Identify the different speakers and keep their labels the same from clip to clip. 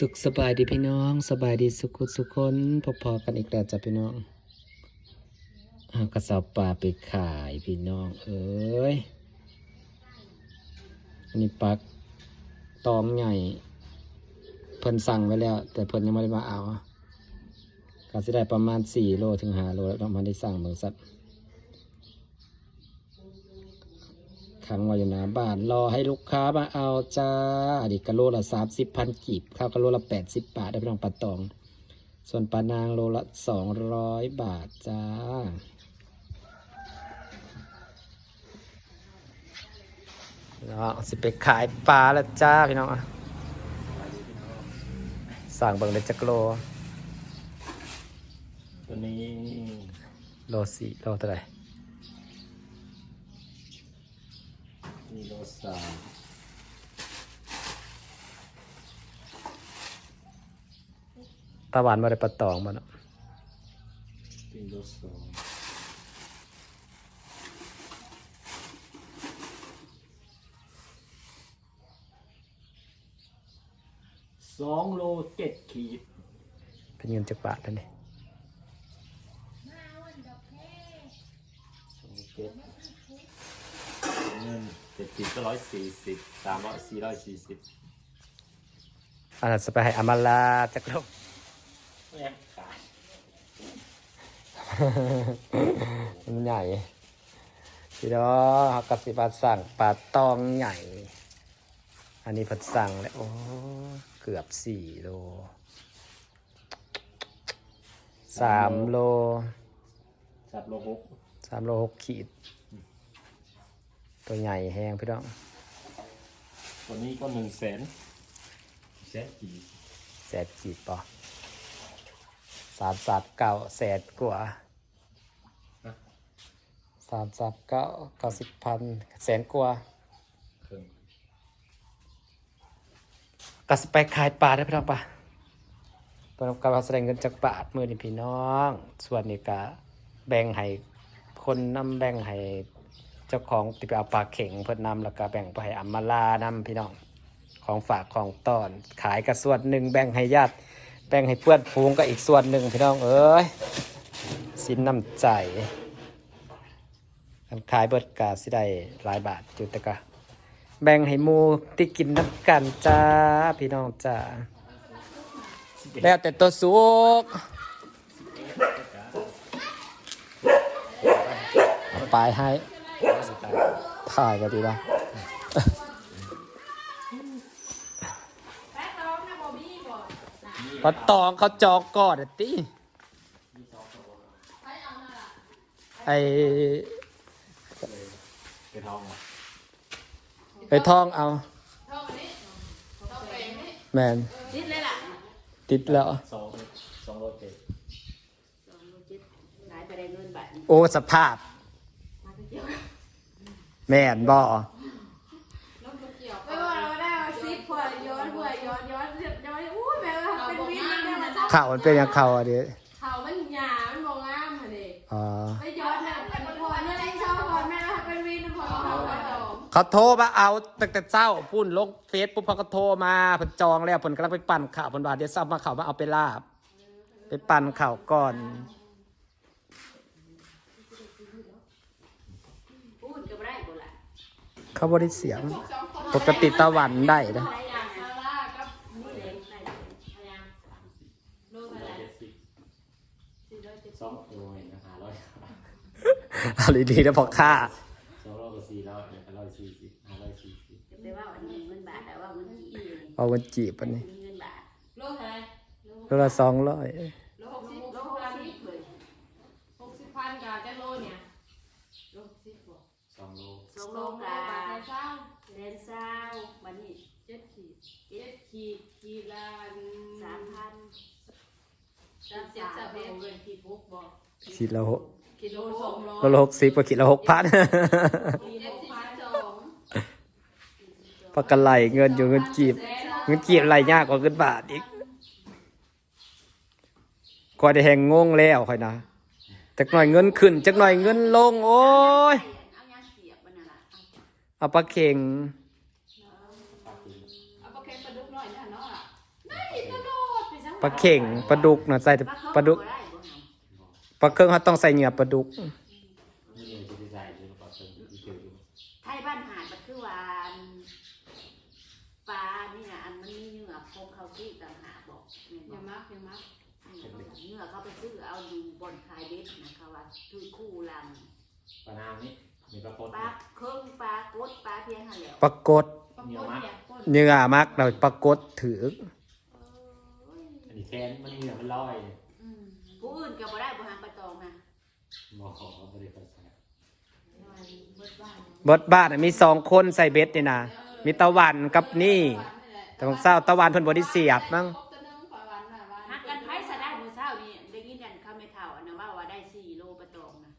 Speaker 1: สุขสบายดีพี่น้อง สบายดีสุขุสุขคนพอๆกันอีกแล้วจ้ะพี่น้องเอากระสอบปลาไปขายพี่น้องเอ้ยอันนี้ปักตองใหญ่เพิ่นสั่งไว้แล้ว แต่เพิ่นยังไม่ได้มาเอาก็จะได้ประมาณสี่โลถึงห้าโลแล้วมาได้สั่งเมืองสัตว์ ขังไว้อยู่หน้าบ้านรอให้ลูกค้ามาเอาจ้าอันนี้กะโลละสามสิบพันกีบข้าวกะโลละแปดสิบบาทได้พี่น้องปลาตอง ส่วนปลานางโลละสองร้อยบาทจ้าแล้วสิไปขายปลาแล้วจ้าพี่น้องอะสั่งเบิ่งเลยจักโล
Speaker 2: ตัวนี้
Speaker 1: โลสี่โลเท่าไหร่
Speaker 2: มีโลสาม
Speaker 1: ตะวันมาได้ปลาตองมาเนาะ
Speaker 2: มีโลสองสองโลเจ็ดขีด
Speaker 1: เป็นเงินจักบาทแล้วนี่
Speaker 2: สองเจ็ดเงิน เจ็ดขีดก็ร้อยสี่สิบสามร้อยสี่ร้อยสี่สิบ
Speaker 1: อันนั้นจะไปให้อามาลาจักโล
Speaker 2: แม่ขาย
Speaker 1: มันใหญ่พี่น้องเขากสิบาสั่งปลาตองใหญ่ อันนี้เพัดสั่งแล้วโอ้เกือบสี่โลสามโล
Speaker 2: จับโลหก
Speaker 1: สามโลหกขีด ตัวใหญ่แห้งพี่น้อง
Speaker 2: ตัวนี้ก็หนึ่งแสนแสนขีด
Speaker 1: แสนขีดป่ะสามสามเก้าแสนกว่าสามสามเก้าเก้าสิบพันแสนกว่า
Speaker 2: ครึ่ง
Speaker 1: ก็สไปขายปลาได้พี่น้องปะเพิ่นกำลังแสดงเงินจากบาทมือนี่พี่น้อง ส่วนนี้ก็แบ่งให้คนนำแบ่งให้ เจ้าของติไปเอาปลาเข่งเพิ่นนำแล้วก็แบ่งไปให้อัมมาลานำพี่น้องของฝากของตอน ขายกับส่วนหนึ่งแบ่งให้ญาติแบ่งให้เพื่อนฟูงก็อีกส่วนหนึ่งพี่น้องเอ้ยสินน้ำใจการขายเบิดกาสิได้หลายบาทอยู่แต่ก็แบ่งให้มูที่กินน้ำกันจ้าพี่น้องจ้าแล้วแต่ตัวสุกเอาปให้ ถ่ายก็ดีนะปลาตองเขาจองก่อนอะติไอ
Speaker 2: เป็นทองเหรอ
Speaker 1: ไอทองเอา แมน
Speaker 3: นิดเลยล่ะ
Speaker 1: ติดแล้ว
Speaker 2: สองสองโลเจ็ด
Speaker 3: สองโลเจ็ดขายไปได้เงินบาทนี่
Speaker 1: โอ้สภาพ
Speaker 3: มาเที่ยว
Speaker 1: แม่นบ่
Speaker 3: ไม่ว่าเราได้มาซิปเพื่อย้อนเพื่อย้อนย้อนย้อนอู้แม่ว่าเป็นวินแม่มาจับ
Speaker 1: ข่าวมันเป็นยังข่าวอะดิ
Speaker 3: เขามันหยามันมองงามค่ะเด็ก
Speaker 1: อ๋อ
Speaker 3: ไปย้อนเนี่ยอันพอเมื่อไรชอบพอแม่ว่าเป็นวินพอเขาไปจอง
Speaker 1: เขาโทรมาเอาตั้งแต่เช้าพูนลงเฟซปุ๊บเขาก็โทรมาเพิ่นจองแล้วเพิ่นกำลังไปปั่นข่าวเพิ่นว่าเดี๋ยวซ้ำมาข่าวมาเอาไปลาบ ไปปั่นข่าวก่อน
Speaker 3: พูดก็ไม่ได้กูละ
Speaker 1: เขาบ่ได้เสียง ปกติตะวันได้นะ
Speaker 3: ได้ยังซาร่ากับนี่เลยได้ยังโลเท่าไหร่
Speaker 2: เจ็ดสิบ
Speaker 3: สี่ร้อยเจ็ด
Speaker 2: สองโลเองนะห้าร้อย
Speaker 1: เอาดีๆนะพอค่า
Speaker 2: สองโลกับสี่ร้อยเนี่ยร้อยสี่สิบห้าร้อยสี่สิบ
Speaker 3: จะไปว่าอันนี้เงินบาทแต่ว่าเงินกี่
Speaker 1: เอาวันจีบอันนี้
Speaker 3: มีเงินบาทโลเท่าไหร่
Speaker 1: โลละสองร้อย
Speaker 3: โลหกสิบโลหกสิบเลย
Speaker 4: หกสิบพันกับจะโลเนี่ยโลสิบบอก
Speaker 2: สองโล
Speaker 3: สองโลกา
Speaker 4: บาทเศร้า
Speaker 3: เรนเศร้าวันนี้
Speaker 4: เจ็ดขีดเจ็ดขีดขีดละ
Speaker 3: สามพัน
Speaker 4: สามเจ็ดสามเอ็ดเงินขีดหกบอก
Speaker 1: ขีดละหก
Speaker 4: กิโลสองร้อย
Speaker 1: โลละหกสิบกว่าขีดละหกพัน
Speaker 4: ขีดเจ็ดสิบพันสอง
Speaker 1: ปากกะไหลเงินอยู่เงินกีบ เงินกีบไหลยากกว่าเงินบาทอีกคอยได้แหงงงแล้วค่อยนะจักหน่อยเงินขึ้นจักหน่อยเงินลง โอ้ย เอาปลาเข่ง
Speaker 4: เอาปลาเค็มปลาดุกหน่อยนะเนาะ
Speaker 3: เป
Speaker 1: ลาเข่งปลาดุกนะใส่แต่ปลาดุกปลาเครื่องเขาต้องใส่เหงื่อปลาดุก
Speaker 2: นี่จะได้ใส่หรือเปล่าเติมอีกเดียวอยู่
Speaker 5: ไทยบ้านหาดมันคือว่าอันปลานี่นะอันมันมีเหงื่อคงเขาที่ต่างหากบอกแม่น
Speaker 4: อบย่า
Speaker 5: อก
Speaker 4: มักอย่ามัก
Speaker 5: เหงื่อเขาไปซื้อเอาอยู่บนคายเด็ดนะคะว่าคือคู่ลัง
Speaker 2: ปลานาวนี่ มีปลาโคตร
Speaker 5: ปลาเครื่องปลากดปลาเพียงหันแหล้ว
Speaker 1: ปลากด
Speaker 4: ปรากฏเนี่ยคน
Speaker 1: เหงื่อมักเราปลากดถือ
Speaker 2: อันนี้แค้นมันเหนียวมันลอย
Speaker 4: อืม
Speaker 5: ผู้อื่นก็บ่ได้บ่หางปลาตองนะ
Speaker 2: หมอขอบริการใส่
Speaker 4: เบิดบ้าน
Speaker 1: บดบ้านน่ะมีสองคนใส่เบ็ดนี่นะมีตะวันกับนี่ แต่ของเศร้าตะวันเพิ่นบ่ได้เสียบมั้ง
Speaker 5: หักกันไผสะได้มื้อเช้านี่ได้ยินกันเขาไม่เท่าอันนะว่าว่าได้4โลปลาตองนะ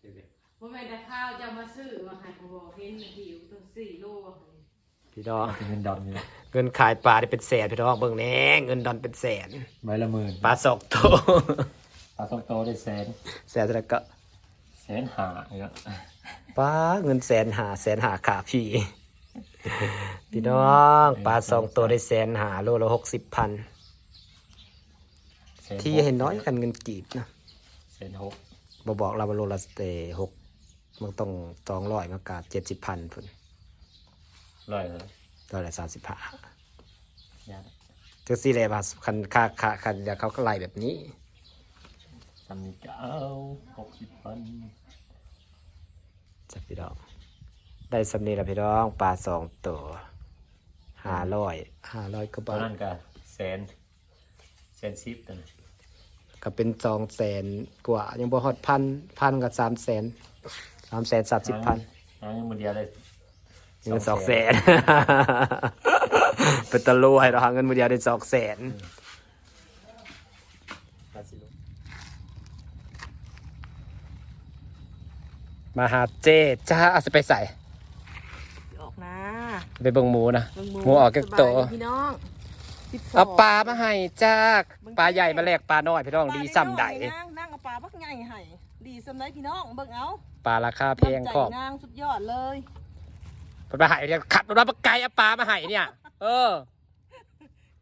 Speaker 2: เดี๋ยว
Speaker 4: พ่อแม่แต่ข้าวจะมาซื้อมาให้พ่อบอกเห็นหิวตั้งสี่โล
Speaker 1: พี่น้อง
Speaker 2: เงินดอนนี่
Speaker 1: เงินขายปลาได้เป็นแสนพี่น้องเบิ่งแหน่เงินดอนเป็นแสน
Speaker 2: ใบละหมื่น
Speaker 1: ปลาสองตัว
Speaker 2: ปลาส้มโตได้แสน
Speaker 1: แสนแล้วก็
Speaker 2: แสนหาเนี่ย
Speaker 1: ปลาเงินแสนหาแสนหาขาพี่ พี่น้องปลาสองตัวได้แสนหาโลละหกสิบพัน
Speaker 2: แสน
Speaker 1: ที่เห็นน้อยกันเงินกีบนะ
Speaker 2: แสนหก
Speaker 1: บอบอกเราว่าโลละเตหกมันต้องสองร้อยมากาเจ็ดสิบพันพุ่น
Speaker 2: ร้อยเลย
Speaker 1: ร้อยละสามสิบห้ายาจังสี่เลยมาคันค่าค่าคันอยากเขาก็ไล่แบบนี้
Speaker 2: ทำนี่เก้าหกสิบพัน
Speaker 1: จับพี่น้อง ได้สำนีละพี่น้องปลาสองตัวห้าร้อยห้าร้อยก็
Speaker 2: ต
Speaker 1: บา
Speaker 2: อน
Speaker 1: ท
Speaker 2: นั้นก็แสนแสนสิบตัวนะ
Speaker 1: ก็เป็นสองแสนกว่า ยังบ่ฮอดพันพันกับสามแสนสามแสนสามสิบพัน
Speaker 2: หาเงินมือเดียวได้
Speaker 1: เงินสองแสนเป็นตะลุยเราหาเงินมือเดียวได้สองแสนมาหาเจจ้าเอาสิไปใส่
Speaker 6: ออกนะ
Speaker 1: ไปเบิ่งหมูนะ
Speaker 6: เบิ่ง
Speaker 1: หมูออกแก่โต
Speaker 6: สบายดีพี่น้อง12
Speaker 1: เอาปลามาให้จ้าปลาใหญ่มาแลกปลาน้อยพี่น้องดีซ้ำใด
Speaker 6: ปลาน้อยๆนางนั่งเอาปลาบักใหญ่ให้ดีซ้ำใดพี่น้องเบิ่งเอา
Speaker 1: ปลาราคาแพง
Speaker 6: น้ำใจ
Speaker 1: ก็
Speaker 6: นางสุดยอดเลย
Speaker 1: เพิ่นมาให้เนี่ยขับรถมาปลาไก่เอาปลามาให้เนี่ย เออ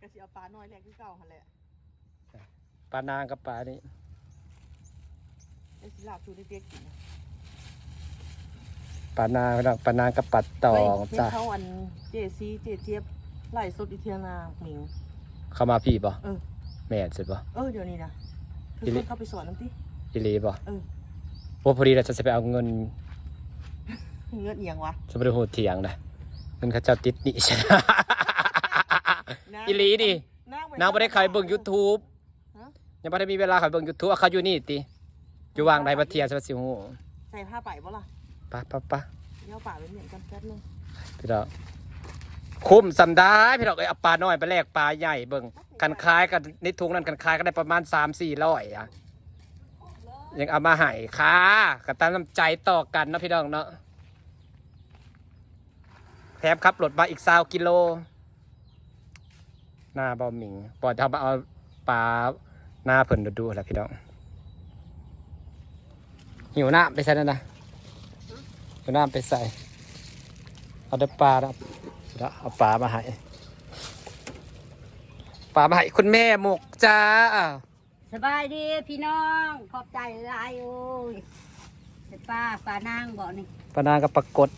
Speaker 6: ก็สิเอาปลาน้อยแรกที่เก่าหั่นแหละ
Speaker 1: ปลานางกับปลานี่
Speaker 6: ไอ้สิลาบสูตรเด็กๆกินนะ
Speaker 1: ปลานางพี่น้องปลานางกับปลาตอง
Speaker 6: เฮ้ย
Speaker 1: จ้า
Speaker 6: เห็นเขาอันเจซีเจเจี๊ยบไล่สดอีเทียนาหมิง
Speaker 1: เข้ามาพี่ป่ะ
Speaker 6: เออ
Speaker 1: แม่นสุดป่ะ
Speaker 6: เออเดี๋ยวนี้นะเธอ
Speaker 1: อีหลี
Speaker 6: เข้าไปสอนน้ำติ
Speaker 1: อีหลีป่ะ
Speaker 6: เออ
Speaker 1: โอ้พอดีเราจะไปเอาเงิน
Speaker 6: เงินเอียงวะ
Speaker 1: จะไปดูโหดเถียงนะเงินเข้าเจ้าติดหนี่ใช่
Speaker 6: นาง
Speaker 1: อีหลีดิ
Speaker 6: นาง
Speaker 1: นางไม่ได้ขายเบิ่ง YouTube
Speaker 6: ฮะ
Speaker 1: ยังไม่ได้มีเวลาขายเบิ่ง YouTube เอาเขาอยู่นี่ติอยู่วางใดประเทียสวัสดิหู
Speaker 6: ใส่ผ้าไปบ่ล่ะ
Speaker 1: ปะปะปะ
Speaker 6: เดี๋ยวป่าไปเหมือนกันแป๊บนึง
Speaker 1: พี่น้องคุ้มสำได้พี่น้องเอ้ยเอาปลาน้อยไปแลกปลาใหญ่เบิ่งกันคายกันในถุงนั้นกันคายก็ได้ประมาณ3 4ร้อยอะยังเอามาให้ค่ะก็ตามน้ำใจต่อกันเนาะพี่น้องเนาะแถมขับรถมาอีกซาวกิโล หน้าบอหมิงปล่อยทำเอาปลาหน้าเพิ่นดูๆแหละพี่น้องหิวน้ำไปใส่นั่นนะหิวน้ำไปใส่ เอาได้ปลาแล้วแล้วเอาปลามาให้ปลามาให้คุณแม่หมกจ้า
Speaker 7: สบายดีพี่น้องขอบใจหลายโอ้ยเป็นป้าป้านางบอกนี่
Speaker 1: ปลานางกับปลากด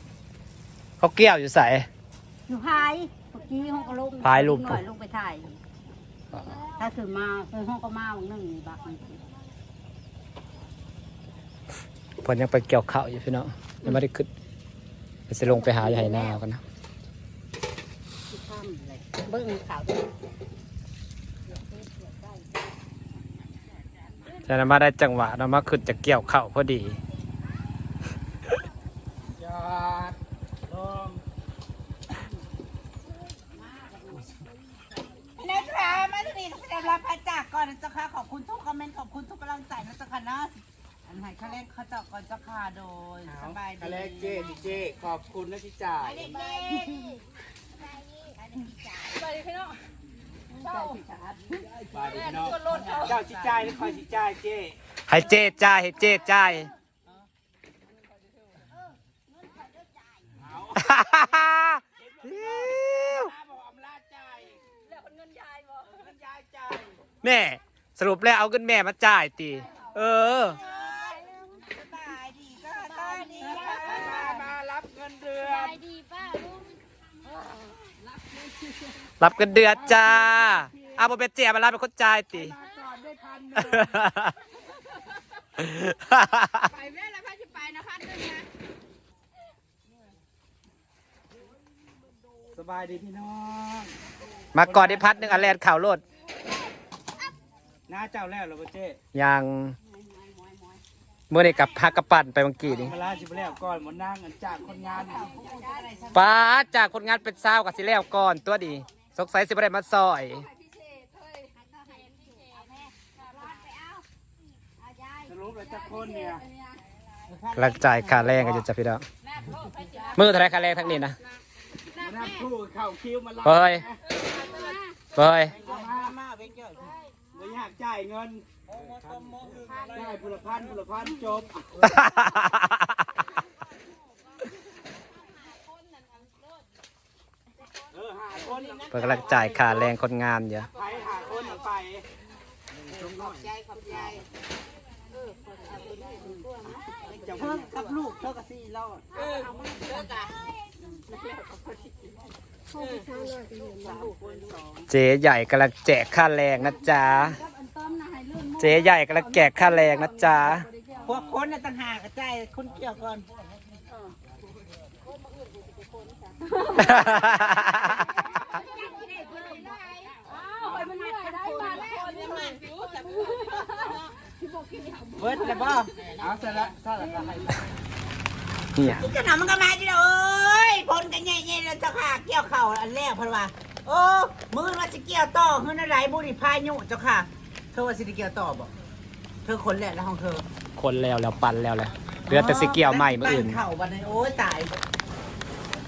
Speaker 1: เขาเกี่ยวอยู่ใส่
Speaker 7: หนูพายเมื่อกี้ห้องก็ลง
Speaker 1: พายรูป
Speaker 7: หน่อยลงไปถ่าย ถ้าคือมาคือห้องก็มาวันหนึ่งนี่บักนี่
Speaker 1: เพิ่นยังไปเกี่ยวข้าวอยู่พี่น้องยังไม่ได้ขึ้นไปสิลงไปหาใหญ่นากันนะ
Speaker 7: ที่ข้ามเลยเบิ้งข่าว
Speaker 1: แต่นำมาได้จังหวะนำมาขึ้นจะเกี่ยวข้าวพอดี
Speaker 6: นะจ๊ะมาทีนี้แสดง รับพระจากก่อนนะเจ้าค่ะขอบคุณทุกคอมเมนต์ขอบคุณทุกกำลังใจนะเจ้าค่ะนะอันไหนเขาเล่นเขาเจาะก่อนเจ้าค่ะโดยสบายดี
Speaker 8: อะไรเจ๊ดิเจ๊ขอบคุณนะที่จ่ายบาทพี่น้องเจ้าชิจ่ายหรือคอยชิจ่ายเจ๊
Speaker 1: ให้เจ๊จ่ายให้เจ๊จ่าย แม่ สรุปแล้วเอาเงินแม่มาจ่ายตีเออ
Speaker 6: สบายดีก็สบายดีค่ะ
Speaker 8: มามารับเงินเดือน
Speaker 7: ไปดีป้าลุง
Speaker 1: รับเงินเดือนจ้าเอาโมเป็นเจียมารับเป็นคนจ่ายตี
Speaker 8: ก่อนได้พันหนึ่ง
Speaker 3: ไปแม่แล้วพ่อจะไปนะพันหนึงนะ
Speaker 8: สบายดีพี่น้อง
Speaker 1: มาก่อนได้พัดหนึ่งอันแรกข่าวโลด
Speaker 8: ห น้าเจ้าแล้วเหรอเจ๊
Speaker 1: ยังเมื่อนี้กับพักกระปั่นไปเมื่อกี้นี่
Speaker 8: มาลาจิบแล้วก่อนหมดนั่งอันจากคนงาน
Speaker 1: ป้าจากคนงานเป็นเศร้าวกับสิแล้วก่อนตัวดีสงสัยสิบได้มาซอย
Speaker 8: สรุปแล้วจะคนเนี่ย
Speaker 1: หลังจ่ายค่าแรงกันอยู่จ้ะพี่น้องมือเท่าไรค่าแรงทั้งนี้นะ
Speaker 8: มานั่งคู่เข้าคิวมารับ
Speaker 1: เฮ้ยเฮ้ย
Speaker 8: มามาเว้ยเจ้า ไม่อยากจ่ายเงินจ่ายบุรพันธ์บุรพันธ์จบเออหาคน
Speaker 1: เปิดกำลังจ่ายค่าแรงคนงานอยู่
Speaker 8: ไปหาคนเอาไป
Speaker 6: ขอบใจขอบใจ
Speaker 8: จะ
Speaker 6: เธอกับลูกเธอกับสี่รอด
Speaker 1: เจ๊ใหญ่กำลังแจกค่าแรงนะจ๊ะ เจ๊ใหญ่กำลังแจกค่าแรงนะจ๊ะ
Speaker 6: พวกคนน่ะต่างหากกระจายคนเกี่ยวก่อน
Speaker 8: เบิร์ดเลยบ่เอาเสร็จละเสร็จละก็ให้
Speaker 1: เนี่ย
Speaker 6: นี่ขนมมันก็มาจีเด้อเอ้ย พลกันใหญ่ๆแล้วเจ้าค่ะเกี่ยวเข่าอันแรกเพราะว่าโอ้มือมาสิเกี่ยวต่อเฮือนอะไรบุรีพายุเจ้าค่ะ เธอว่าสิเกี่ยวต่อบ่เธอคนแหละแล้วของเธอ
Speaker 1: คนแล้วแล้วปันแล้วแหละเหลือแต่สเกียวใหม่มืออื่น
Speaker 6: เข่าบันนี้โอ้ยตาย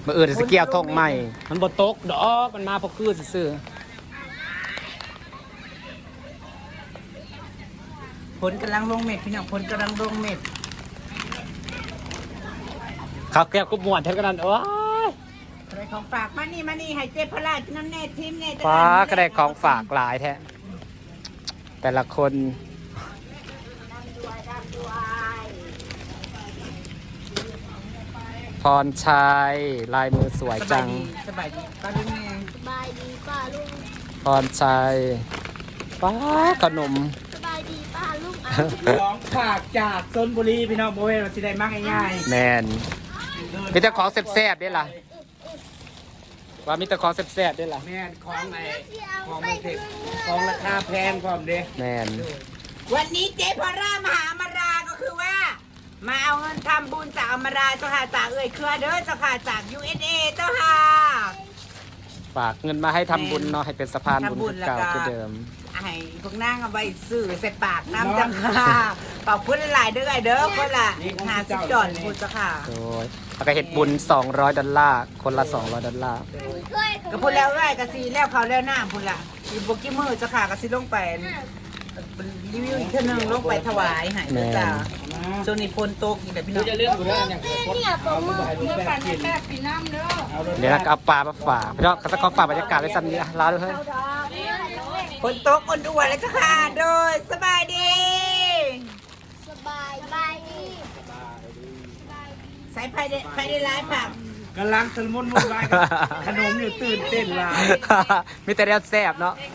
Speaker 1: มืออื่นสเกียวทงใหม่ มันบดตกดอกมันมาเพราะคือซื่อ
Speaker 6: ผลกำลังลงเม็ดพี่น้องผลกำลังลงเม็ด
Speaker 1: เขาแก้วกุบหมวดเท่ากันนั่นโอ้ย
Speaker 6: อะไรของฝาก มานี่มานี่ให้เจ๊พลากินน้ำแน่ทิมแน่
Speaker 1: ฟ้าก็ได้ของฝากหลายแท้ แต่ละคน พรชัยลายมือสวย
Speaker 6: สบา
Speaker 1: จั
Speaker 6: ย
Speaker 1: ง
Speaker 6: ดีสบายดีป้าลุงแม่
Speaker 7: สบายดีป้าลุง
Speaker 1: พรชัยป้าขนม
Speaker 7: สบายดีป้าลุง
Speaker 8: ของฝากจากชนบุรีพี่น้องโบเวนมาสิได้มากง่าย
Speaker 1: แมน
Speaker 8: ๆ
Speaker 1: มีแต่ของแซ่บๆด้วยล่ะ ว่ามีแต่ของแซ่บๆด้วยล่ะ
Speaker 8: แม่นของไหนของไม่เทคของราคาแพงพร้อมเด้
Speaker 1: แมน
Speaker 6: วันนี้เจ๊พลามหาอมราก็คือว่า มาเอาเงินทำบุญจากอมราเจ้าค่ะจากเอ่ยเครือเด้อเจ้าค่ะจาก USA เจ้าค่ะ
Speaker 1: ฝากเงินมาให้ทำบุญเนาะให้เป็นสะพานบุญ
Speaker 6: ทำบุญ
Speaker 1: เก่า
Speaker 6: แล้วก็
Speaker 1: คือเดิม
Speaker 6: ให้พวกนางเอาไปซื้อใส่ปากน้ำจังค่ะเป่าพุ่นหลายๆเด้อไอเด้อคนละหาสิบจอนพุ่นเจ้าค่ะ
Speaker 1: โดย แล้วก็เห็ดบุญ 200 ดอลลาร์ คนละ 200 ดอลลาร์
Speaker 6: ก็พูดแล้วไรกะซีแล้วเขาแล้วหน้าพุ่นละอีบกี้มือเจ้าค่ะกะซีลงไปรีวิวอีกเท่านึงลงไปถวายให้เด้อจ้าช่วงนี้พนโตกอีกแต่พี่น้อง
Speaker 8: จะเลือกกูได้อย่างคน
Speaker 7: เนี่ยตัวมือ
Speaker 8: เมื่อปันให้แม่ปีน้ำเด้อเอารถ
Speaker 1: เดี๋ยวเราก็เอาปลามาฝากพี่น้องเขาจะขอฝากบรรยากาศไว้ซ้ำนี้นะลาด้วยเฮ้ย
Speaker 6: พนโตกอ่อนอ้วนแล้วเจ้าค่ะโดยสบายดี
Speaker 7: สบายสบายดี
Speaker 6: ใส่ไผ่ได้ไผ่ได้ร้ายผัก
Speaker 8: กำลังสมุนมุ่นวายกับขนมอยู่ตื่นเต้นหลาย
Speaker 1: มีแต่เรียแซ่บเนาะ
Speaker 7: เด็ก